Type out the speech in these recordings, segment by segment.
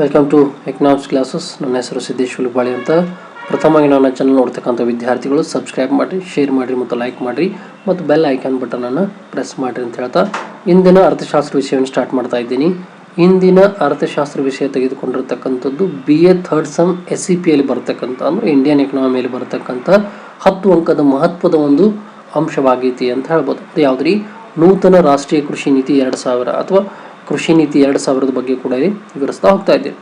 Welcome to economics classes ನನ್ನ ಹೆಸರು ಸಿದ್ದೇಶ್ ಹುಲುಬಾಳಿ ಅಂತ. ಪ್ರಥಮವಾಗಿ ನನ್ನ ಚಾನಲ್ ನೋಡ್ತಕ್ಕಂಥ ವಿದ್ಯಾರ್ಥಿಗಳು ಸಬ್ಸ್ಕ್ರೈಬ್ ಮಾಡಿ ಶೇರ್ ಮಾಡಿರಿ ಮತ್ತು ಲೈಕ್ ಮಾಡಿರಿ ಮತ್ತು ಬೆಲ್ ಐಕಾನ್ ಬಟನನ್ನು ಪ್ರೆಸ್ ಮಾಡಿರಿ ಅಂತ ಹೇಳ್ತಾ ಇಂದಿನ ಅರ್ಥಶಾಸ್ತ್ರ ವಿಷಯವನ್ನು ಸ್ಟಾರ್ಟ್ ಮಾಡ್ತಾ ಇದ್ದೀನಿ. ಇಂದಿನ ಅರ್ಥಶಾಸ್ತ್ರ ವಿಷಯ ತೆಗೆದುಕೊಂಡಿರ್ತಕ್ಕಂಥದ್ದು B A third sem S C ಪಿಯಲ್ಲಿ ಬರ್ತಕ್ಕಂಥ ಅಂದರೆ ಇಂಡಿಯನ್ ಎಕನಾಮಿಯಲ್ಲಿ ಬರ್ತಕ್ಕಂಥ ಹತ್ತು ಅಂಕದ ಮಹತ್ವದ ಒಂದು ಅಂಶವಾಗೈತಿ ಅಂತ ಹೇಳ್ಬೋದು. ಯಾವ್ದ್ರಿ ನೂತನ ರಾಷ್ಟ್ರೀಯ ಕೃಷಿ ನೀತಿ ಎರಡು ಸಾವಿರ ಅಥವಾ ಕೃಷಿ ನೀತಿ ಎರಡು ಸಾವಿರದ ಬಗ್ಗೆ ಕೂಡ ಇಲ್ಲಿ ವಿವರಿಸ್ತಾ ಹೋಗ್ತಾ ಇದ್ದೇವೆ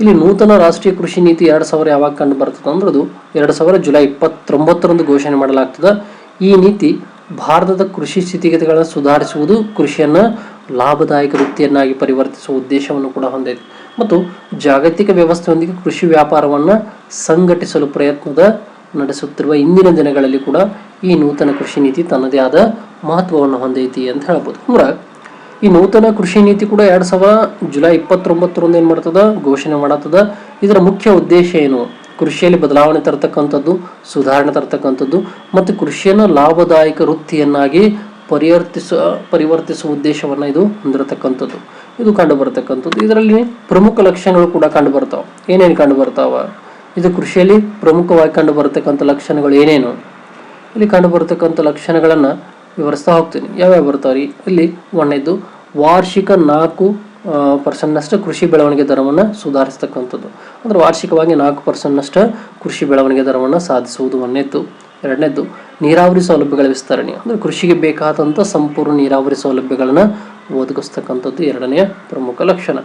ಇಲ್ಲಿ ನೂತನ ರಾಷ್ಟ್ರೀಯ ಕೃಷಿ ನೀತಿ ಎರಡು ಸಾವಿರ ಯಾವಾಗ ಕಂಡು ಬರ್ತದೆ ಅಂದ್ರೆ ಅದು ಎರಡು ಸಾವಿರ ಜುಲೈ ಇಪ್ಪತ್ತೊಂಬತ್ತರಂದು ಘೋಷಣೆ ಮಾಡಲಾಗ್ತದೆ. ಈ ನೀತಿ ಭಾರತದ ಕೃಷಿ ಸ್ಥಿತಿಗತಿಗಳನ್ನು ಸುಧಾರಿಸುವುದು, ಕೃಷಿಯನ್ನು ಲಾಭದಾಯಕ ವೃತ್ತಿಯನ್ನಾಗಿ ಪರಿವರ್ತಿಸುವ ಉದ್ದೇಶವನ್ನು ಕೂಡ ಹೊಂದಿದೆ ಮತ್ತು ಜಾಗತಿಕ ವ್ಯವಸ್ಥೆಯೊಂದಿಗೆ ಕೃಷಿ ವ್ಯಾಪಾರವನ್ನು ಸಂಘಟಿಸಲು ಪ್ರಯತ್ನದ ನಡೆಸುತ್ತಿರುವ ಇಂದಿನ ದಿನಗಳಲ್ಲಿ ಕೂಡ ಈ ನೂತನ ಕೃಷಿ ನೀತಿ ತನ್ನದೇ ಆದ ಮಹತ್ವವನ್ನು ಹೊಂದೈತಿ ಅಂತ ಹೇಳ್ಬೋದು. ಅಂದ್ರೆ ಈ ನೂತನ ಕೃಷಿ ನೀತಿ ಕೂಡ ಎರಡ್ ಸಾವಿರ ಜುಲೈ ಇಪ್ಪತ್ತೊಂಬತ್ತರಂದು ಏನ್ ಮಾಡ್ತದ? ಘೋಷಣೆ ಮಾಡತ್ತದ ಇದರ ಮುಖ್ಯ ಉದ್ದೇಶ ಏನು? ಕೃಷಿಯಲ್ಲಿ ಬದಲಾವಣೆ ತರತಕ್ಕಂಥದ್ದು, ಸುಧಾರಣೆ ತರತಕ್ಕಂಥದ್ದು ಮತ್ತು ಕೃಷಿಯನ್ನು ಲಾಭದಾಯಕ ವೃತ್ತಿಯನ್ನಾಗಿ ಪರಿವರ್ತಿಸುವ ಪರಿವರ್ತಿಸುವ ಉದ್ದೇಶವನ್ನ ಇದು ಹೊಂದಿರತಕ್ಕಂಥದ್ದು. ಇದು ಕಂಡು ಬರತಕ್ಕಂಥದ್ದು. ಇದರಲ್ಲಿ ಪ್ರಮುಖ ಲಕ್ಷಣಗಳು ಕೂಡ ಕಂಡು ಬರ್ತಾವೆ. ಏನೇನು ಕಂಡು ಬರ್ತಾವ? ಇದು ಕೃಷಿಯಲ್ಲಿ ಪ್ರಮುಖವಾಗಿ ಕಂಡು ಬರತಕ್ಕಂಥ ಲಕ್ಷಣಗಳು ಏನೇನು? ಇಲ್ಲಿ ಕಂಡು ಬರತಕ್ಕಂಥ ಲಕ್ಷಣಗಳನ್ನು ವಿವರಿಸ್ತಾ ಹೋಗ್ತೀನಿ. ಯಾವ್ಯಾವ ಬರ್ತಾವ್ರಿ? ಇಲ್ಲಿ ಒಂದನೇದು ವಾರ್ಷಿಕ ನಾಲ್ಕು ಪರ್ಸೆಂಟ್ನಷ್ಟು ಕೃಷಿ ಬೆಳವಣಿಗೆ ದರವನ್ನು ಸುಧಾರಿಸ್ತಕ್ಕಂಥದ್ದು. ಅಂದರೆ ವಾರ್ಷಿಕವಾಗಿ ನಾಲ್ಕು ಪರ್ಸೆಂಟ್ನಷ್ಟು ಕೃಷಿ ಬೆಳವಣಿಗೆ ದರವನ್ನು ಸಾಧಿಸುವುದು ಒಂದನೇದ್ದು ಎರಡನೇದ್ದು, ನೀರಾವರಿ ಸೌಲಭ್ಯಗಳ ವಿಸ್ತರಣೆ. ಅಂದರೆ ಕೃಷಿಗೆ ಬೇಕಾದಂಥ ಸಂಪೂರ್ಣ ನೀರಾವರಿ ಸೌಲಭ್ಯಗಳನ್ನು ಒದಗಿಸ್ತಕ್ಕಂಥದ್ದು ಎರಡನೆಯ ಪ್ರಮುಖ ಲಕ್ಷಣ.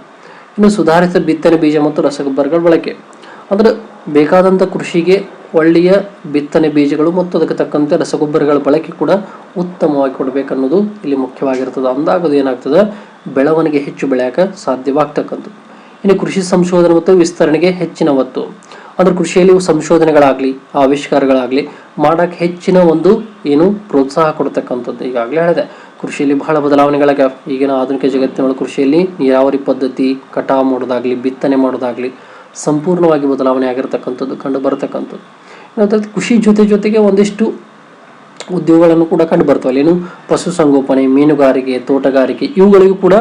ಇನ್ನು ಸುಧಾರಿತ ಬಿತ್ತನೆ ಬೀಜ ಮತ್ತು ರಸಗೊಬ್ಬರಗಳ ಬಳಕೆ. ಅಂದರೆ ಬೇಕಾದಂಥ ಕೃಷಿಗೆ ಒಳ್ಳೆಯ ಬಿತ್ತನೆ ಬೀಜಗಳು ಮತ್ತು ಅದಕ್ಕೆ ತಕ್ಕಂತೆ ರಸಗೊಬ್ಬರಗಳ ಬಳಕೆ ಕೂಡ ಉತ್ತಮವಾಗಿ ಕೊಡಬೇಕನ್ನೋದು ಇಲ್ಲಿ ಮುಖ್ಯವಾಗಿರ್ತದೆ. ಅಂದಾಗ ಅದು ಏನಾಗ್ತದೆ? ಬೆಳವಣಿಗೆ ಹೆಚ್ಚು ಬೆಳೆಯಕ ಸಾಧ್ಯವಾಗ್ತಕ್ಕಂಥದ್ದು. ಇನ್ನು ಕೃಷಿ ಸಂಶೋಧನೆ ಮತ್ತು ವಿಸ್ತರಣೆಗೆ ಹೆಚ್ಚಿನ ಒತ್ತು. ಅಂದ್ರೆ ಕೃಷಿಯಲ್ಲಿ ಸಂಶೋಧನೆಗಳಾಗಲಿ, ಆವಿಷ್ಕಾರಗಳಾಗಲಿ ಮಾಡೋಕ್ಕೆ ಹೆಚ್ಚಿನ ಒಂದು ಏನು ಪ್ರೋತ್ಸಾಹ ಕೊಡ್ತಕ್ಕಂಥದ್ದು ಈಗಾಗಲೇ ಹೇಳಿದೆ. ಕೃಷಿಯಲ್ಲಿ ಬಹಳ ಬದಲಾವಣೆಗಳಾಗ ಈಗಿನ ಆಧುನಿಕ ಜಗತ್ತಿನೊಳಗೆ ಕೃಷಿಯಲ್ಲಿ ನೀರಾವರಿ ಪದ್ಧತಿ, ಕಟಾವು ಮಾಡೋದಾಗ್ಲಿ, ಬಿತ್ತನೆ ಮಾಡೋದಾಗ್ಲಿ ಸಂಪೂರ್ಣವಾಗಿ ಬದಲಾವಣೆ ಆಗಿರತಕ್ಕಂಥದ್ದು ಕಂಡು ಬರತಕ್ಕಂಥದ್ದು ಕೃಷಿ ಜೊತೆ ಜೊತೆಗೆ ಒಂದಿಷ್ಟು ಉದ್ಯೋಗಗಳನ್ನು ಕೂಡ ಕಂಡು ಬರ್ತಾವಲ್ಲ ಏನು ಪಶುಸಂಗೋಪನೆ, ಮೀನುಗಾರಿಕೆ, ತೋಟಗಾರಿಕೆ, ಇವುಗಳಿಗೂ ಕೂಡ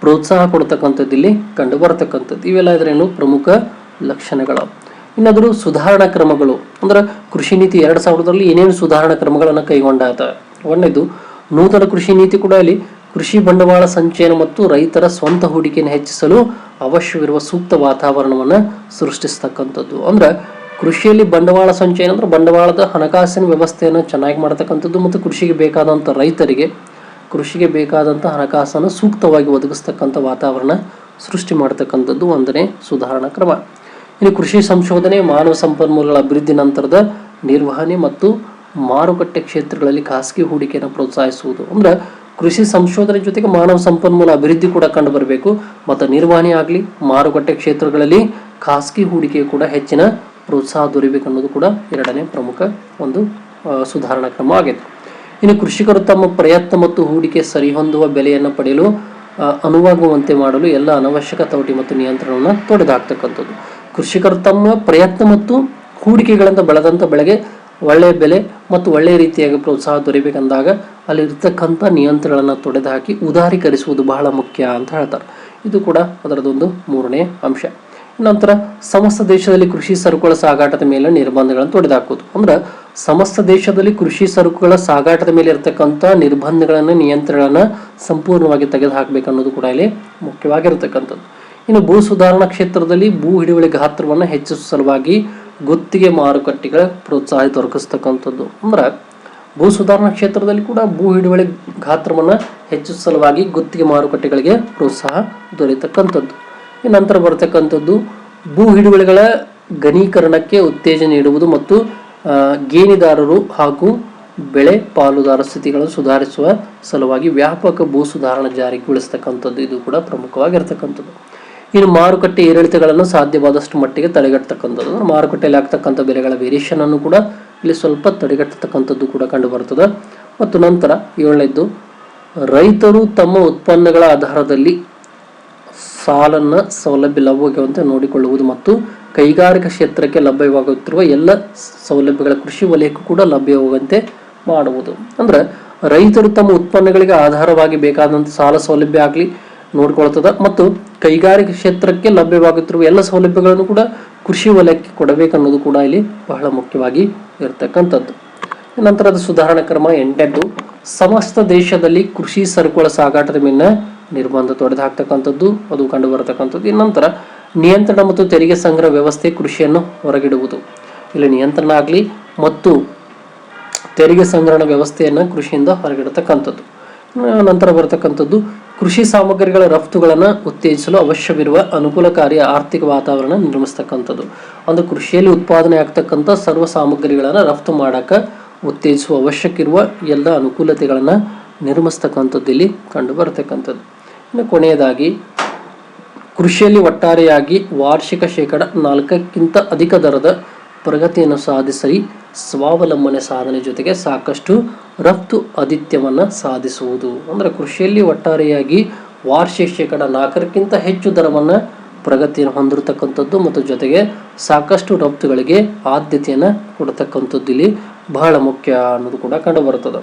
ಪ್ರೋತ್ಸಾಹ ಕೊಡ್ತಕ್ಕಂಥದ್ದು ಇಲ್ಲಿ ಕಂಡು ಬರತಕ್ಕಂಥದ್ದು ಇವೆಲ್ಲ ಇದರೇನು ಪ್ರಮುಖ ಲಕ್ಷಣಗಳು. ಇನ್ನಾದರೂ ಸುಧಾರಣಾ ಕ್ರಮಗಳು. ಅಂದ್ರೆ ಕೃಷಿ ನೀತಿ ಎರಡು ಸಾವಿರದಲ್ಲಿ ಏನೇನು ಸುಧಾರಣಾ ಕ್ರಮಗಳನ್ನು ಕೈಗೊಂಡಾತ? ಒಂದೇದು ನೂತನ ಕೃಷಿ ನೀತಿ ಕೂಡ ಇಲ್ಲಿ ಕೃಷಿ ಬಂಡವಾಳ ಸಂಚಯನ ಮತ್ತು ರೈತರ ಸ್ವಂತ ಹೂಡಿಕೆಯನ್ನು ಹೆಚ್ಚಿಸಲು ಅವಶ್ಯವಿರುವ ಸೂಕ್ತ ವಾತಾವರಣವನ್ನು ಸೃಷ್ಟಿಸ್ತಕ್ಕಂಥದ್ದು. ಅಂದ್ರೆ ಕೃಷಿಯಲ್ಲಿ ಬಂಡವಾಳ ಸಂಚಯನ ಅಂದ್ರೆ ಬಂಡವಾಳದ ಹಣಕಾಸಿನ ವ್ಯವಸ್ಥೆಯನ್ನು ಚೆನ್ನಾಗಿ ಮಾಡತಕ್ಕಂಥದ್ದು ಮತ್ತು ಕೃಷಿಗೆ ಬೇಕಾದಂಥ ರೈತರಿಗೆ ಕೃಷಿಗೆ ಬೇಕಾದಂಥ ಹಣಕಾಸನ್ನು ಸೂಕ್ತವಾಗಿ ಒದಗಿಸ್ತಕ್ಕಂಥ ವಾತಾವರಣ ಸೃಷ್ಟಿ ಮಾಡತಕ್ಕಂಥದ್ದು ಒಂದನೇ ಸುಧಾರಣಾ ಕ್ರಮ. ಇನ್ನು ಕೃಷಿ ಸಂಶೋಧನೆ, ಮಾನವ ಸಂಪನ್ಮೂಲಗಳ ಅಭಿವೃದ್ಧಿ ನಂತರದ ನಿರ್ವಹಣೆ ಮತ್ತು ಮಾರುಕಟ್ಟೆ ಕ್ಷೇತ್ರಗಳಲ್ಲಿ ಖಾಸಗಿ ಹೂಡಿಕೆಯನ್ನು ಪ್ರೋತ್ಸಾಹಿಸುವುದು. ಅಂದ್ರೆ ಕೃಷಿ ಸಂಶೋಧನೆ ಜೊತೆಗೆ ಮಾನವ ಸಂಪನ್ಮೂಲ ಅಭಿವೃದ್ಧಿ ಕೂಡ ಕಂಡು ಬರಬೇಕು. ಮತ್ತು ನಿರ್ವಹಣೆ ಆಗಲಿ, ಮಾರುಕಟ್ಟೆ ಕ್ಷೇತ್ರಗಳಲ್ಲಿ ಖಾಸಗಿ ಹೂಡಿಕೆ ಕೂಡ ಹೆಚ್ಚಿನ ಪ್ರೋತ್ಸಾಹ ದೊರೆಯಬೇಕು ಅನ್ನೋದು ಕೂಡ ಎರಡನೇ ಪ್ರಮುಖ ಒಂದು ಸುಧಾರಣಾ ಕ್ರಮ ಆಗಿದೆ ಇನ್ನು ಕೃಷಿಕರು ತಮ್ಮ ಪ್ರಯತ್ನ ಮತ್ತು ಹೂಡಿಕೆ ಸರಿಹೊಂದುವ ಬೆಲೆಯನ್ನು ಪಡೆಯಲು ಅನುವಾಗುವಂತೆ ಮಾಡಲು ಎಲ್ಲ ಅನವಶ್ಯಕ ತೌಟಿ ಮತ್ತು ನಿಯಂತ್ರಣವನ್ನು ತೊಡೆದುಹಾಕ್ತಕ್ಕಂಥದ್ದು ಕೃಷಿಕರು ತಮ್ಮ ಪ್ರಯತ್ನ ಮತ್ತು ಹೂಡಿಕೆಗಳಿಂದ ಬೆಳೆದಂಥ ಬೆಳೆಗೆ ಒಳ್ಳೆಯ ಬೆಲೆ ಮತ್ತು ಒಳ್ಳೆಯ ರೀತಿಯಾಗಿ ಪ್ರೋತ್ಸಾಹ ದೊರೆಯಬೇಕಂದಾಗ ಅಲ್ಲಿರ್ತಕ್ಕಂಥ ನಿಯಂತ್ರಣಗಳನ್ನು ತೊಡೆದು ಹಾಕಿ ಉದಾರೀಕರಿಸುವುದು ಬಹಳ ಮುಖ್ಯ ಅಂತ ಹೇಳ್ತಾರೆ. ಇದು ಕೂಡ ಅದರದೊಂದು ಮೂರನೇ ಅಂಶ. ನಂತರ ಸಮಸ್ತ ದೇಶದಲ್ಲಿ ಕೃಷಿ ಸರಕುಗಳ ಸಾಗಾಟದ ಮೇಲೆ ನಿರ್ಬಂಧಗಳನ್ನು ತೊಡೆದುಹಾಕುವುದು. ಅಂದ್ರೆ ಸಮಸ್ತ ದೇಶದಲ್ಲಿ ಕೃಷಿ ಸರಕುಗಳ ಸಾಗಾಟದ ಮೇಲೆ ಇರತಕ್ಕಂಥ ನಿರ್ಬಂಧಗಳನ್ನು, ನಿಯಂತ್ರಣನ ಸಂಪೂರ್ಣವಾಗಿ ತೆಗೆದು ಹಾಕಬೇಕನ್ನೋದು ಕೂಡ ಇಲ್ಲಿ ಮುಖ್ಯವಾಗಿರ್ತಕ್ಕಂಥದ್ದು. ಇನ್ನು ಭೂ ಸುಧಾರಣಾ ಕ್ಷೇತ್ರದಲ್ಲಿ ಭೂ ಹಿಡುವಳಿ ಗಾತ್ರವನ್ನು ಹೆಚ್ಚಿಸುವ ಸಲುವಾಗಿ ಗುತ್ತಿಗೆ ಮಾರುಕಟ್ಟೆಗಳ ಪ್ರೋತ್ಸಾಹ ದೊರಕಿಸ್ತಕ್ಕಂಥದ್ದು. ಅಂದ್ರೆ ಭೂ ಸುಧಾರಣಾ ಕ್ಷೇತ್ರದಲ್ಲಿ ಕೂಡ ಭೂ ಹಿಡುವಳಿ ಗಾತ್ರವನ್ನು ಹೆಚ್ಚಿಸುವ ಸಲುವಾಗಿ ಗುತ್ತಿಗೆ ಮಾರುಕಟ್ಟೆಗಳಿಗೆ ಪ್ರೋತ್ಸಾಹ ದೊರೆಯತಕ್ಕಂಥದ್ದು. ನಂತರ ಬರತಕ್ಕಂಥದ್ದು ಭೂ ಹಿಡುವಳಿಗಳ ಘನೀಕರಣಕ್ಕೆ ಉತ್ತೇಜನ ನೀಡುವುದು ಮತ್ತು ಗೇಣಿದಾರರು ಹಾಗೂ ಬೆಳೆ ಪಾಲುದಾರ ಸ್ಥಿತಿಗಳನ್ನು ಸುಧಾರಿಸುವ ಸಲುವಾಗಿ ವ್ಯಾಪಕ ಭೂ ಸುಧಾರಣಾ ಜಾರಿಗೊಳಿಸ್ತಕ್ಕಂಥದ್ದು ಇದು ಕೂಡ ಪ್ರಮುಖವಾಗಿರ್ತಕ್ಕಂಥದ್ದು. ಇನ್ನು ಮಾರುಕಟ್ಟೆ ಏರಿಳಿತಗಳನ್ನು ಸಾಧ್ಯವಾದಷ್ಟು ಮಟ್ಟಿಗೆ ತಡೆಗಟ್ಟತಕ್ಕಂಥದ್ದು ಮಾರುಕಟ್ಟೆಯಲ್ಲಿ ಆಗ್ತಕ್ಕಂಥ ಬೆಲೆಗಳ ವೇರಿಯೇಷನ್ ಅನ್ನು ಕೂಡ ಇಲ್ಲಿ ಸ್ವಲ್ಪ ತಡೆಗಟ್ಟತಕ್ಕಂಥದ್ದು ಕೂಡ ಕಂಡು ಬರ್ತದೆ. ಮತ್ತು ನಂತರ ಏಳನೇದ್ದು, ರೈತರು ತಮ್ಮ ಉತ್ಪನ್ನಗಳ ಆಧಾರದಲ್ಲಿ ಸಾಲನ್ನ ಸೌಲಭ್ಯ ಲಭ್ಯವಾಗುವಂತೆ ನೋಡಿಕೊಳ್ಳುವುದು ಮತ್ತು ಕೈಗಾರಿಕಾ ಕ್ಷೇತ್ರಕ್ಕೆ ಲಭ್ಯವಾಗುತ್ತಿರುವ ಎಲ್ಲ ಸೌಲಭ್ಯಗಳ ಕೃಷಿ ವಲಯಕ್ಕೂ ಕೂಡ ಲಭ್ಯವಾಗುವಂತೆ ಮಾಡುವುದು. ಅಂದ್ರೆ ರೈತರು ತಮ್ಮ ಉತ್ಪನ್ನಗಳಿಗೆ ಆಧಾರವಾಗಿ ಬೇಕಾದಂಥ ಸಾಲ ಸೌಲಭ್ಯ ಆಗಲಿ ನೋಡ್ಕೊಳ್ತದ. ಮತ್ತು ಕೈಗಾರಿಕೆ ಕ್ಷೇತ್ರಕ್ಕೆ ಲಭ್ಯವಾಗುತ್ತಿರುವ ಎಲ್ಲ ಸೌಲಭ್ಯಗಳನ್ನು ಕೂಡ ಕೃಷಿ ವಲಯಕ್ಕೆ ಕೊಡಬೇಕನ್ನೋದು ಕೂಡ ಇಲ್ಲಿ ಬಹಳ ಮುಖ್ಯವಾಗಿ ಇರತಕ್ಕಂಥದ್ದು. ನಂತರದ ಸುಧಾರಣಾ ಕ್ರಮ ಎಂಟೆದ್ದು ಸಮಸ್ತ ದೇಶದಲ್ಲಿ ಕೃಷಿ ಸರಕುಗಳ ಸಾಗಾಟದ ಮೇಲಿನ ನಿರ್ಬಂಧ ತೊಡೆದು ಹಾಕ್ತಕ್ಕಂಥದ್ದು ಅದು ಕಂಡು ಬರತಕ್ಕಂಥದ್ದು ನಂತರ ನಿಯಂತ್ರಣ ಮತ್ತು ತೆರಿಗೆ ಸಂಗ್ರಹ ವ್ಯವಸ್ಥೆ ಕೃಷಿಯನ್ನು ಹೊರಗಿಡುವುದು. ಇಲ್ಲಿ ನಿಯಂತ್ರಣ ಆಗಲಿ ಮತ್ತು ತೆರಿಗೆ ಸಂಗ್ರಹಣ ವ್ಯವಸ್ಥೆಯನ್ನು ಕೃಷಿಯಿಂದ ಹೊರಗಿಡತಕ್ಕಂಥದ್ದು. ನಂತರ ಬರತಕ್ಕಂಥದ್ದು ಕೃಷಿ ಸಾಮಗ್ರಿಗಳ ರಫ್ತುಗಳನ್ನು ಉತ್ತೇಜಿಸಲು ಅವಶ್ಯವಿರುವ ಅನುಕೂಲಕಾರಿ ಆರ್ಥಿಕ ವಾತಾವರಣ ನಿರ್ಮಿಸ್ತಕ್ಕಂಥದ್ದು. ಒಂದು ಕೃಷಿಯಲ್ಲಿ ಉತ್ಪಾದನೆ ಆಗ್ತಕ್ಕಂಥ ಸರ್ವ ಸಾಮಗ್ರಿಗಳನ್ನು ರಫ್ತು ಮಾಡೋಕ್ಕೆ ಉತ್ತೇಜಿಸುವ ಅವಶ್ಯಕ ಇರುವ ಎಲ್ಲ ಅನುಕೂಲತೆಗಳನ್ನು ನಿರ್ಮಿಸ್ತಕ್ಕಂಥದ್ದು ಇಲ್ಲಿ ಕಂಡು ಬರತಕ್ಕಂಥದ್ದು ಇನ್ನು ಕೊನೆಯದಾಗಿ, ಕೃಷಿಯಲ್ಲಿ ಒಟ್ಟಾರೆಯಾಗಿ ವಾರ್ಷಿಕ ಶೇಕಡ ನಾಲ್ಕಕ್ಕಿಂತ ಅಧಿಕ ದರದ ಪ್ರಗತಿಯನ್ನು ಸಾಧಿಸಿ ಸ್ವಾವಲಂಬನೆ ಸಾಧನೆ ಜೊತೆಗೆ ಸಾಕಷ್ಟು ರಫ್ತು ಆದಿತ್ಯವನ್ನು ಸಾಧಿಸುವುದು. ಅಂದರೆ ಕೃಷಿಯಲ್ಲಿ ಒಟ್ಟಾರೆಯಾಗಿ ವಾರ್ಷಿಕ ಶೇಕಡ ನಾಲ್ಕರಕ್ಕಿಂತ ಹೆಚ್ಚು ದರವನ್ನು ಪ್ರಗತಿಯನ್ನು ಹೊಂದಿರತಕ್ಕಂಥದ್ದು ಮತ್ತು ಜೊತೆಗೆ ಸಾಕಷ್ಟು ರಫ್ತುಗಳಿಗೆ ಆದ್ಯತೆಯನ್ನು ಕೊಡತಕ್ಕಂಥದ್ದು ಇಲ್ಲಿ ಬಹಳ ಮುಖ್ಯ ಅನ್ನೋದು ಕೂಡ ಕಂಡು ಬರ್ತದೆ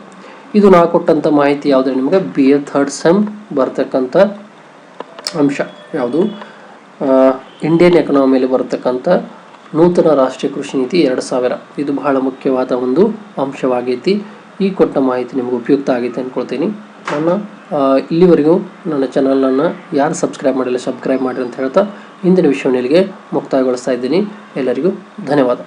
ಇದು ನಾ ಕೊಟ್ಟಂಥ ಮಾಹಿತಿ ಯಾವುದ್ರೆ ನಿಮಗೆ ಬಿ ಎ ಥರ್ಡ್ ಸೆಮ್ ಬರ್ತಕ್ಕಂಥ ಅಂಶ. ಯಾವುದು? ಇಂಡಿಯನ್ ಎಕನಾಮಿಯಲ್ಲಿ ಬರತಕ್ಕಂಥ ನೂತನ ರಾಷ್ಟ್ರೀಯ ಕೃಷಿ ನೀತಿ ಎರಡು ಸಾವಿರ. ಇದು ಬಹಳ ಮುಖ್ಯವಾದ ಒಂದು ಅಂಶವಾಗೈತಿ ಈ ಕೊಟ್ಟ ಮಾಹಿತಿ ನಿಮಗೆ ಉಪಯುಕ್ತ ಆಗೈತೆ ಅಂದ್ಕೊಳ್ತೀನಿ ನನ್ನ ಇಲ್ಲಿವರೆಗೂ ನನ್ನ ಚಾನಲನ್ನು ಯಾರು ಸಬ್ಸ್ಕ್ರೈಬ್ ಮಾಡಿಲ್ಲ ಸಬ್ಸ್ಕ್ರೈಬ್ ಮಾಡಿರಿ ಅಂತ ಹೇಳ್ತಾ ಇಂದಿನ ವಿಷಯವನ್ನು ಇಲ್ಲಿಗೆ ಮುಕ್ತಾಯಗೊಳಿಸ್ತಾ ಇದ್ದೀನಿ. ಎಲ್ಲರಿಗೂ ಧನ್ಯವಾದ.